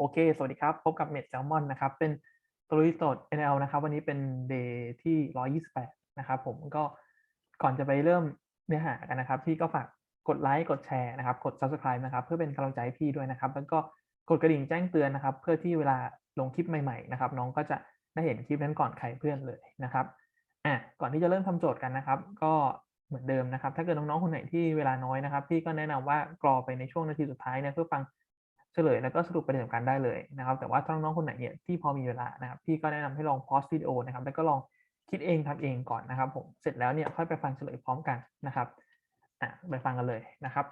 โอเค สวัสดีครับ พบกับเมดแซลมอนนะครับ เป็นตัวลุยสด NL นะครับ วันนี้เป็นเดย์ที่ 128 นะครับ ผมก็ก่อนจะไปเริ่มเนื้อหากันนะครับ พี่ก็ฝากกดไลค์ กดแชร์นะครับ กด subscribe นะครับ เพื่อเป็นกำลังใจพี่ด้วยนะครับ แล้วก็กดกระดิ่งแจ้งเตือนนะครับ เพื่อที่เวลาลงคลิปใหม่ๆ นะครับ น้องก็จะได้เห็นคลิปนั้นก่อนใครเพื่อนเลยนะครับ อะ ก่อนที่จะเริ่มทำโจทย์กันนะครับ ก็เหมือนเดิมนะครับ ถ้าเกิดน้องๆ คนไหนที่เวลาน้อยนะครับ พี่ก็แนะนำว่ากรอไปในช่วงนาทีสุดท้ายเนี่ยเพื่อฟัง เฉลยแล้วก็สรุปประเด็นสำคัญได้เลยนะครับ แต่ว่าถ้าน้องๆคนไหนเนี่ยที่พอมีเวลานะครับ พี่ก็แนะนำให้ลองพอสวิดีโอนะครับ แล้วก็ลองคิดเองทำเองก่อนนะครับ ผม เสร็จแล้วเนี่ยค่อยไปฟังเฉลยพร้อมกันนะครับ อะไปฟังกันเลยนะครับ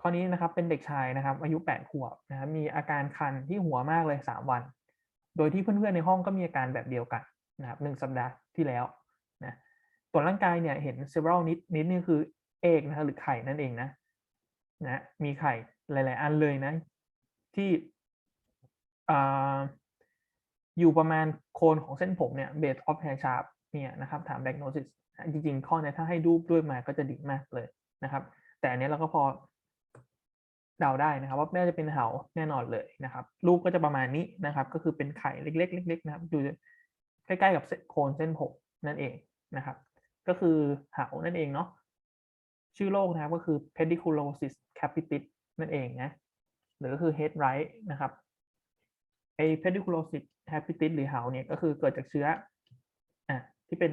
ข้อนี้นะครับเป็นเด็กชายนะครับ อายุ 8 ขวบนะครับ มีอาการคันที่หัวมากเลย 3 วัน โดยที่เพื่อนๆในห้องก็มีอาการแบบเดียวกันนะครับหสัปดาห์ที่แล้วนะตรวจร่างกายเนี่ยเห็น several นิดนิดนี่คือเอกนะครับหรือไข่นั่นเองนะ นะมีไข่หลาย ๆ อันเลยนะ ที่ออยู่ประมาณโคนของเส้นผมเนี่ย base of hair shaft เนี่ยนะครับถาม diagnosis จริง ๆ ข้อเนี้ถ้าให้รูปด้วยมาก็จะดีมากเลยนะครับ แต่อันนี้เราก็พอเดาได้นะครับ ว่าน่าจะเป็นเหาแน่นอนเลยนะครับ รูปก็จะประมาณนี้นะครับ ก็คือเป็นไข่เล็กๆเล็กๆนะครับอยู่ใกล้ ๆ กับโคนเส้นผมนั่นเองนะครับ ก็คือเหานั่นเองเนาะชื่อโรคนะครับก็คือ pediculosis capitis นั่นเองนะหรือก็คือ head right นะครับไอ้ pediculosis capitis หรือเหาเนี่ยก็คือเกิดจากเชื้ออะที่เป็น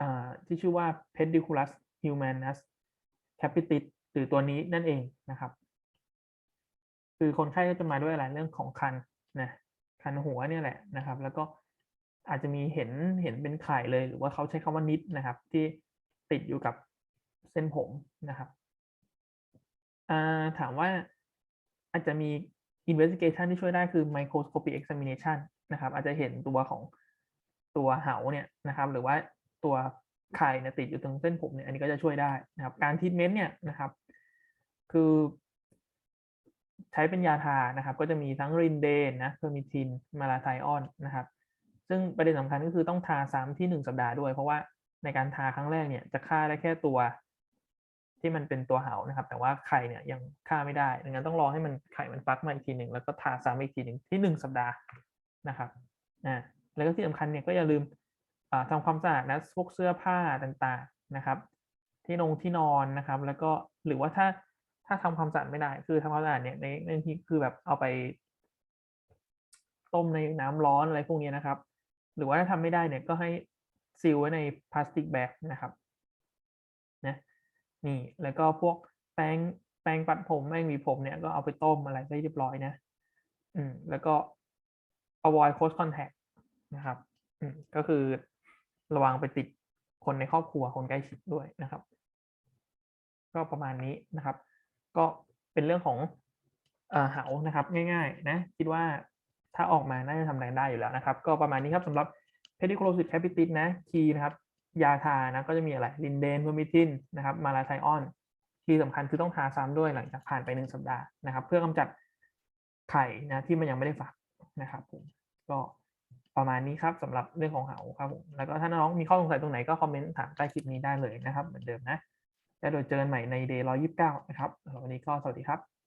อ่าที่ชื่อว่า pediculus humanus capitis หรือตัวนี้นั่นเองนะครับ คือคนไข้ก็จะมาด้วยอะไรเรื่องของคันนะคันหัวเนี่ยแหละนะครับ แล้วก็อาจจะมีเห็นเห็นเป็นไข่เลย หรือว่าเขาใช้คำว่านิดนะครับ ที่ติดอยู่กับเส้นผมนะครับ ถามว่าอาจจะมี investigation ที่ช่วยได้คือ microscopic examination นะครับ อาจจะเห็นตัวของตัวเหาเนี่ยนะครับ หรือว่าตัวไข่เนี่ยติดอยู่ตรงเส้นผมเนี่ยอันนี้ก็จะช่วยได้นะครับ การทีทเมนต์เนี่ยนะครับ คือใช้เป็นยาทานะครับ ก็จะมีทั้งรินเดนนะเพอร์มิทินมาลาไทออนนะครับ ซึ่งประเด็นสำคัญก็คือต้องทาซ้ำที่ 1 สัปดาห์ด้วย เพราะว่าในการทาครั้งแรกเนี่ยจะฆ่าได้แค่ตัว ที่มันเป็นตัวเหานะครับ แต่ว่าไข่เนี่ยยังฆ่าไม่ได้ดังนั้นต้องรอให้มันไข่มันฟักมาอีกทีหนึ่งแล้วก็ทาซ้ำอีกทีหนึ่งที่1สัปดาห์นะครับอ่าแล้วก็ที่สำคัญเนี่ยก็อย่าลืมทำความสะอาดนะพวกเสื้อผ้าต่างๆนะครับ ที่นงที่นอนนะครับ แล้วก็หรือว่าถ้าถ้าทำความสะอาดไม่ได้ คือทำความสะอาดเนี่ยในในที่คือแบบเอาไป ต้มในน้ำร้อนอะไรพวกนี้นะครับ หรือว่าถ้าทำไม่ได้เนี่ยก็ให้ซีลไว้ในพลาสติกแบกนะครับ นี่แล้วก็พวกแป้งแป้งปัดผมแป้งหวีผมเนี่ยก็เอาไปต้มอะไรได้เรียบร้อยนะ อืมแล้วก็ avoid close contact นะครับ อืมก็คือระวังไปติดคนในครอบครัวคนใกล้ชิดด้วยนะครับ ก็ประมาณนี้นะครับ ก็เป็นเรื่องของเหานะครับ ง่ายๆ นะ คิดว่าถ้าออกมาน่าจะทำได้ได้อยู่แล้วนะครับ ก็ประมาณนี้ครับสำหรับ pediculosis capitis นะคีย์นะครับ ยาทานะก็จะมีอะไรลินเดนพอมิทินนะครับมาลาไทออนคีย์สำคัญคือต้องทาซ้ำด้วยหลังจากผ่านไปหนึ่งสัปดาห์นะครับ เพื่อกำจัดไข่นะที่มันยังไม่ได้ฝักนะครับผมก็ประมาณนี้ครับสำหรับเรื่องของเหาครับผมแล้วก็ถ้าน้องมีข้อสงสัยตรงไหนก็คอมเมนต์ถามใต้คลิปนี้ได้เลยนะครับ เหมือนเดิมนะแล้วเดี๋ยวเจอกันใหม่ใน day 129นะครับวันนี้ก็สวัสดีครับ